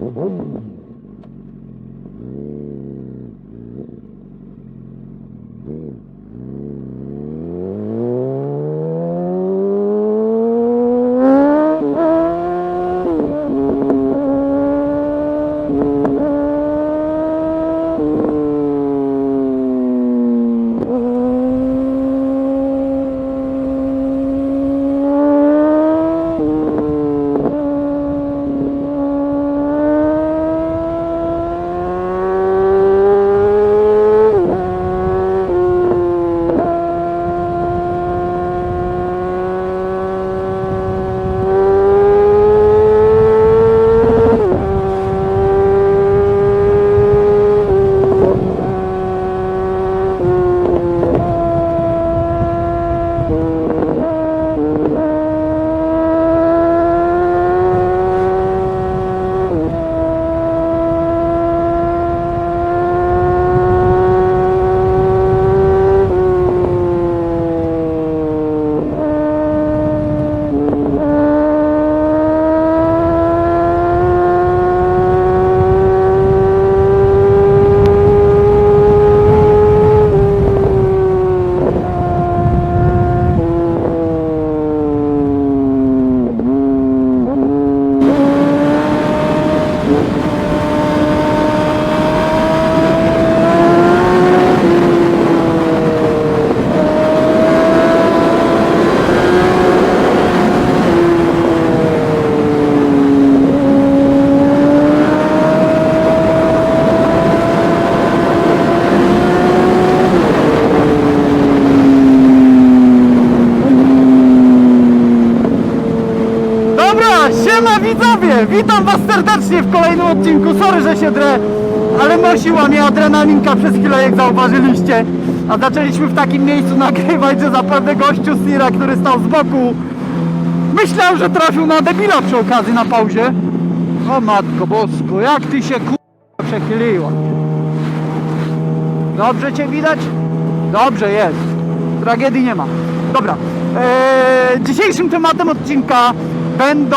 Dobra, siema widzowie! Witam was serdecznie w kolejnym odcinku. Sorry, że się drę, ale nosiła mnie adrenalinka przez chwilę, jak zauważyliście. A zaczęliśmy w takim miejscu nagrywać, że zapewne gościu Sira, który stał z boku, myślał, że trafił na debila przy okazji na pauzie. O matko bosko, jak ty się ku... przechyliła. Dobrze cię widać? Dobrze jest. Tragedii nie ma. Dobra. Eee, dzisiejszym tematem odcinka będą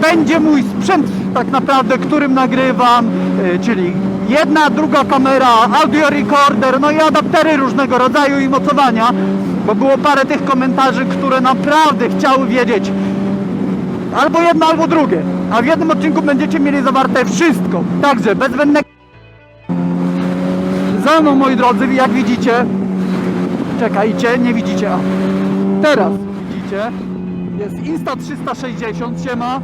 będzie mój sprzęt tak naprawdę, którym nagrywam, e, czyli jedna, druga kamera, audio recorder, no i adaptery różnego rodzaju i mocowania, bo było parę tych komentarzy, które naprawdę chciały wiedzieć albo jedno, albo drugie, a w jednym odcinku będziecie mieli zawarte wszystko, także bez za mną moi drodzy, jak widzicie czekajcie, nie widzicie, a teraz widzicie jest Insta 360, siema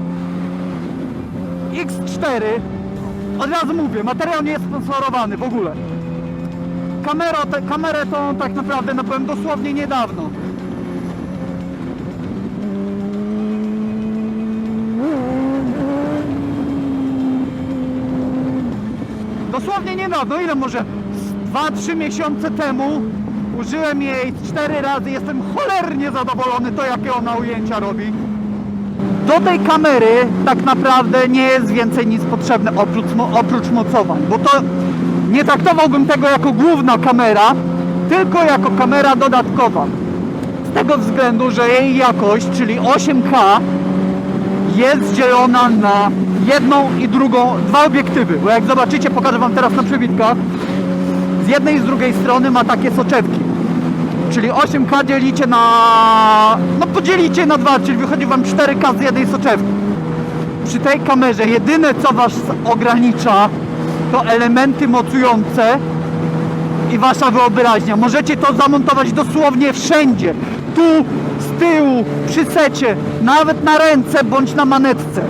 X4 od razu mówię, materiał nie jest sponsorowany w ogóle. Kamera, te, kamerę tą tak naprawdę nabyłem dosłownie niedawno. Dosłownie niedawno, ile może? 2-3 miesiące temu użyłem jej 4 razy, jestem cholernie zadowolony to jakie ona ujęcia robi. Do tej kamery tak naprawdę nie jest więcej nic potrzebne oprócz, oprócz mocowań, bo to nie traktowałbym tego jako główna kamera, tylko jako kamera dodatkowa. Z tego względu, że jej jakość, czyli 8K jest dzielona na jedną i drugą, dwa obiektywy, bo jak zobaczycie, pokażę Wam teraz na przebitkach, z jednej i z drugiej strony ma takie soczewki, czyli 8K dzielicie na, no podzielicie na dwa, czyli wychodzi Wam 4K z jednej soczewki. Przy tej kamerze jedyne co Was ogranicza to elementy mocujące i Wasza wyobraźnia. Możecie to zamontować dosłownie wszędzie. Tu, z tyłu, przy secie, nawet na ręce bądź na manetce.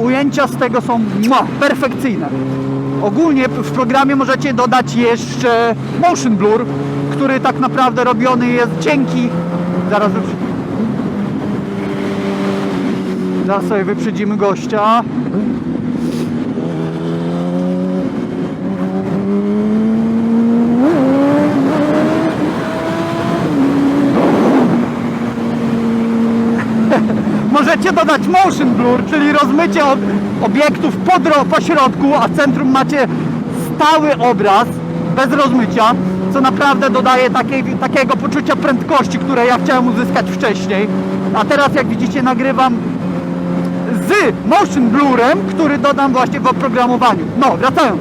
Ujęcia z tego są mua, perfekcyjne. Ogólnie w programie możecie dodać jeszcze motion blur, który tak naprawdę robiony jest dzięki... Zaraz wyprzedzimy. Zaraz sobie wyprzedzimy gościa. Możecie dodać motion blur, czyli rozmycie ob obiektów po, po środku, a w centrum macie stały obraz bez rozmycia, co naprawdę dodaje takiej, takiego poczucia prędkości, które ja chciałem uzyskać wcześniej. A teraz jak widzicie nagrywam z motion blurem, który dodam właśnie w oprogramowaniu. No, wracając.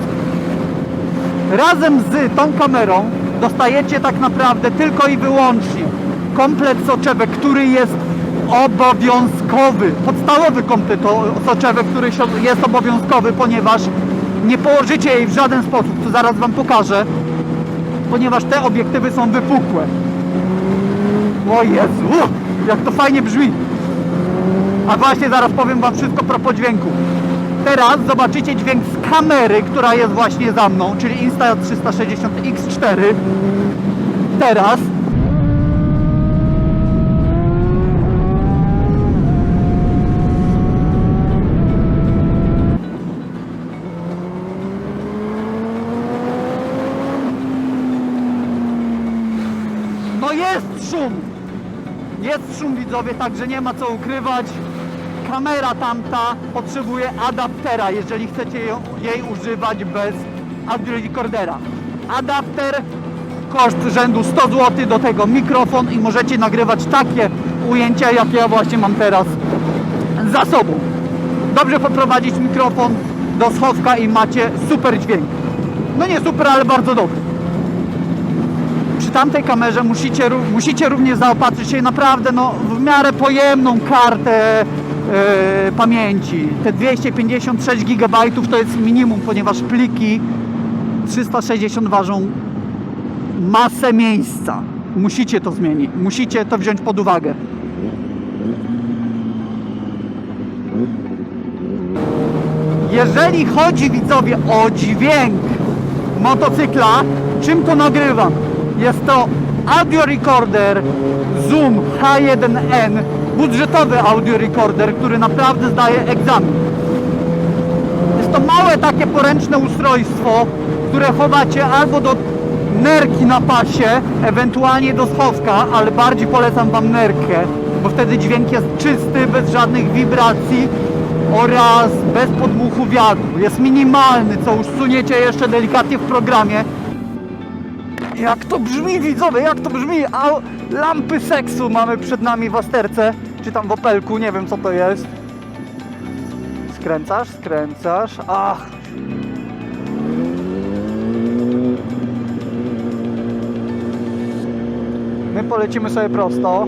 Razem z tą kamerą dostajecie tak naprawdę tylko i wyłącznie komplet soczewek, który jest obowiązkowy, podstawowy komplet soczewek, który jest obowiązkowy, ponieważ nie położycie jej w żaden sposób, co zaraz Wam pokażę, ponieważ te obiektywy są wypukłe. O Jezu, jak to fajnie brzmi. A właśnie zaraz powiem Wam wszystko propos dźwięku. Teraz zobaczycie dźwięk z kamery, która jest właśnie za mną, czyli Insta360X4. Teraz No jest szum! Jest szum widzowie, także nie ma co ukrywać. Kamera tamta potrzebuje adaptera, jeżeli chcecie ją, jej używać bez audio. Adapter koszt rzędu 100 zł, do tego mikrofon i możecie nagrywać takie ujęcia, jak ja właśnie mam teraz za sobą. Dobrze poprowadzić mikrofon do schowka i macie super dźwięk. No nie super, ale bardzo dobry tamtej kamerze musicie, musicie również zaopatrzyć się naprawdę no, w miarę pojemną kartę e, pamięci. Te 256 GB to jest minimum, ponieważ pliki 360 ważą masę miejsca. Musicie to zmienić, musicie to wziąć pod uwagę. Jeżeli chodzi widzowie o dźwięk motocykla, czym to nagrywam? Jest to audio recorder Zoom H1N, budżetowy audio recorder, który naprawdę zdaje egzamin. Jest to małe takie poręczne ustrojstwo, które chowacie albo do nerki na pasie, ewentualnie do schowka, ale bardziej polecam Wam nerkę, bo wtedy dźwięk jest czysty, bez żadnych wibracji oraz bez podmuchu wiatru. Jest minimalny, co usuniecie jeszcze delikatnie w programie. Jak to brzmi widzowie, jak to brzmi, a lampy seksu mamy przed nami w Asterce, czy tam w Opelku, nie wiem co to jest. Skręcasz, skręcasz, ach. My polecimy sobie prosto.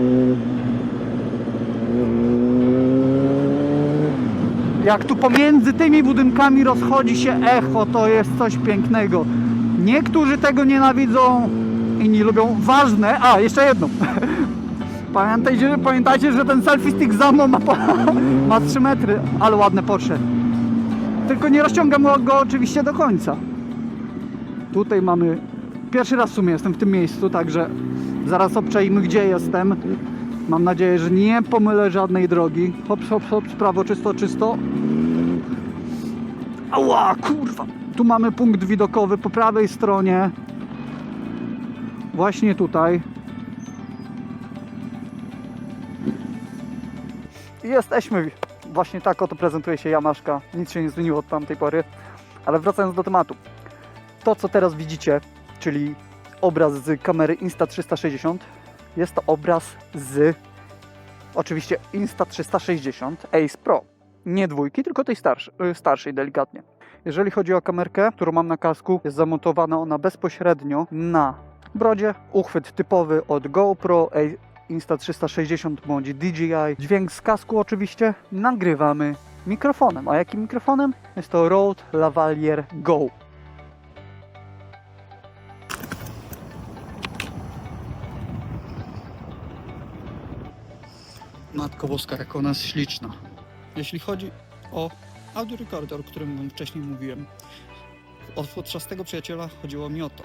Jak tu pomiędzy tymi budynkami rozchodzi się echo, to jest coś pięknego. Niektórzy tego nienawidzą, inni lubią. Ważne, a jeszcze jedno. Pamiętajcie, pamiętajcie, że ten selfie stick za mną ma, ma 3 metry, ale ładne Porsche. Tylko nie rozciągam go oczywiście do końca. Tutaj mamy. Pierwszy raz w sumie jestem w tym miejscu, także zaraz obczajmy gdzie jestem. Mam nadzieję, że nie pomylę żadnej drogi. Hop, hop, hop, prawo czysto, czysto. Ała, kurwa! Tu mamy punkt widokowy po prawej stronie. Właśnie tutaj. I Jesteśmy. Właśnie tak oto prezentuje się Jamaszka. Nic się nie zmieniło od tamtej pory. Ale wracając do tematu. To, co teraz widzicie, czyli obraz z kamery Insta360, jest to obraz z oczywiście Insta360 Ace Pro. Nie dwójki, tylko tej starszej, starszej delikatnie. Jeżeli chodzi o kamerkę, którą mam na kasku, jest zamontowana ona bezpośrednio na brodzie. Uchwyt typowy od GoPro, A- Insta360 bądź DJI. Dźwięk z kasku oczywiście nagrywamy mikrofonem. A jakim mikrofonem? Jest to Rode Lavalier Go. Matko Boska, jak ona jest śliczna. Jeśli chodzi o audio recorder, o którym wam wcześniej mówiłem, od podczastego przyjaciela chodziło mi o to.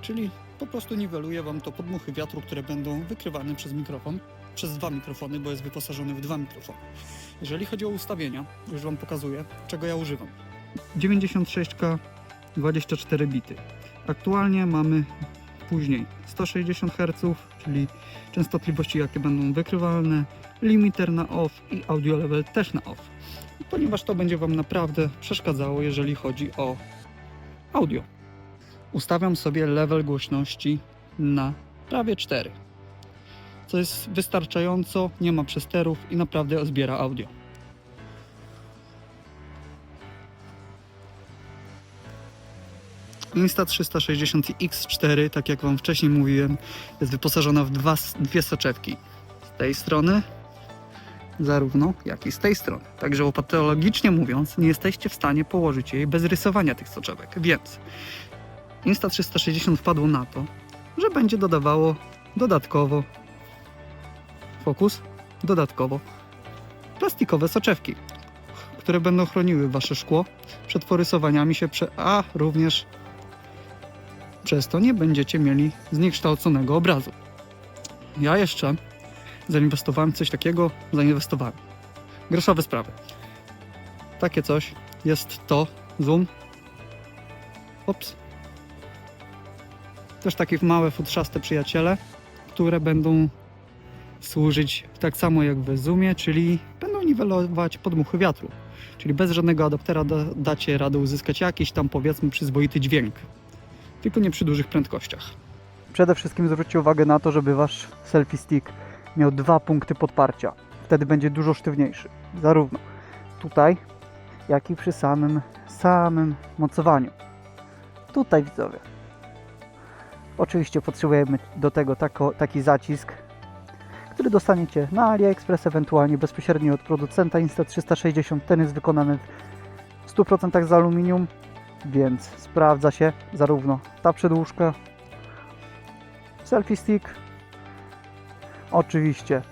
Czyli po prostu niweluje wam to podmuchy wiatru, które będą wykrywane przez mikrofon, przez dwa mikrofony, bo jest wyposażony w dwa mikrofony. Jeżeli chodzi o ustawienia, już wam pokazuję, czego ja używam. 96K 24 bity. Aktualnie mamy później 160 Hz, czyli częstotliwości jakie będą wykrywalne, limiter na off i audio level też na off ponieważ to będzie Wam naprawdę przeszkadzało, jeżeli chodzi o audio. Ustawiam sobie level głośności na prawie 4, co jest wystarczająco, nie ma przesterów i naprawdę zbiera audio. Insta360 X4, tak jak Wam wcześniej mówiłem, jest wyposażona w dwa, dwie soczewki. Z tej strony zarówno jak i z tej strony. Także łopatologicznie mówiąc, nie jesteście w stanie położyć jej bez rysowania tych soczewek. Więc Insta360 wpadło na to, że będzie dodawało dodatkowo fokus, dodatkowo plastikowe soczewki, które będą chroniły Wasze szkło przed porysowaniami się, a również przez to nie będziecie mieli zniekształconego obrazu. Ja jeszcze zainwestowałem w coś takiego, zainwestowałem. Groszowe sprawy. Takie coś jest to zoom. Ops. Też takie małe futrzaste przyjaciele, które będą służyć tak samo jak w zoomie, czyli będą niwelować podmuchy wiatru. Czyli bez żadnego adaptera da, dacie radę uzyskać jakiś tam powiedzmy przyzwoity dźwięk. Tylko nie przy dużych prędkościach. Przede wszystkim zwróćcie uwagę na to, żeby wasz selfie stick miał dwa punkty podparcia. Wtedy będzie dużo sztywniejszy. Zarówno tutaj, jak i przy samym, samym mocowaniu. Tutaj widzowie. Oczywiście potrzebujemy do tego tako, taki zacisk, który dostaniecie na AliExpress, ewentualnie bezpośrednio od producenta Insta360. Ten jest wykonany w 100% z aluminium, więc sprawdza się zarówno ta przedłużka, selfie stick. Oczywiście,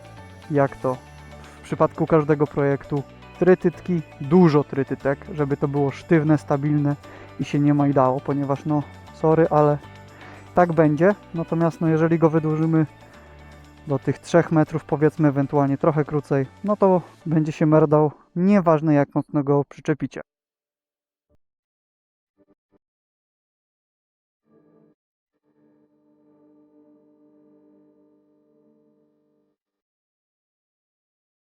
jak to w przypadku każdego projektu, trytytki, dużo trytytek, żeby to było sztywne, stabilne i się nie majdało, ponieważ no, sorry, ale tak będzie. Natomiast no, jeżeli go wydłużymy do tych 3 metrów, powiedzmy ewentualnie trochę krócej, no to będzie się merdał, nieważne jak mocno go przyczepicie.